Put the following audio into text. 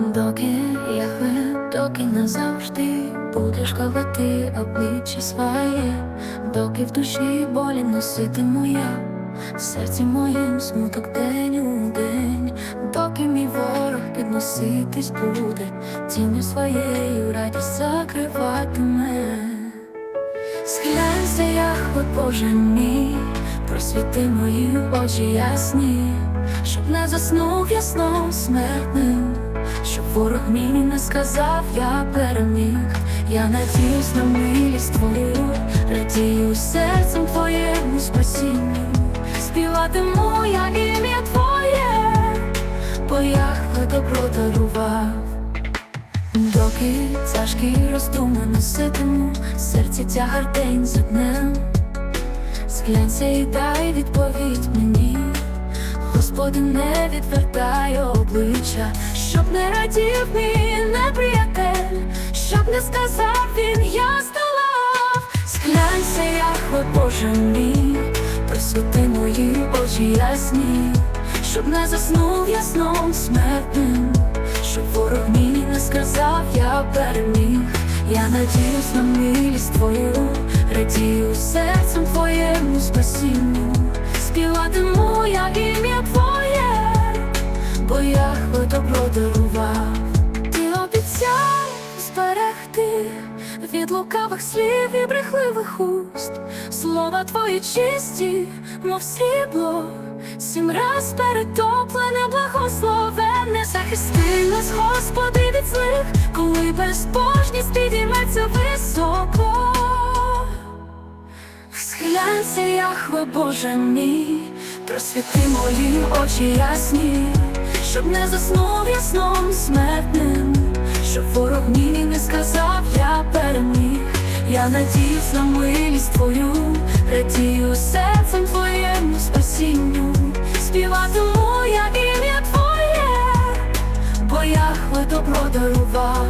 доки я хвилю, доки назавжди будеш ховати обличчя своє, доки в душі болі носитиму я, в серці моїм смуток день у день, доки мій ворог підноситись буде, тінню своєю радість закриватиме. Схиляйся, Яхве, Боже мій, просвіти мої очі ясні, щоб не заснув я сном смертним, щоб ворог мій не сказав, я переміг, я надіюсь на милість твою, радію серцем твоєму спасінню, співатиму я ім'я Твоє, бо Яхве добро дарував. Доки тяжкі роздуми носитиму, серці тягар день за днем, Сглянься і дай відповідь мені, Господи, не відвертай обличчя, щоб не радів мій неприятель, щоб не сказав він, я здолав, Сглянься, Яхве, Боже мій, присвяти мої очі ясні, щоб не заснув я сном смертним. Щоб ворог мій не сказав, я переміг, я надіюсь на милість твою, радію серцем твоєму спасінню, від лукавих слів і брехливих уст, слова твої чисті, мов срібло. Сім раз перетоплене, благословенне захисти нас, Господи, від злих, коли безбожність підійметься високо. Схилянься, Яхве, Боже мій, просвіти мої очі ясні, щоб не заснув я сном смертним, щоб ворог мені не сказав, я переміг, я надіюсь на милість Твою, радію серцем Твоєму спасінню, співатиму я ім'я Твоє, бо я добро дарував.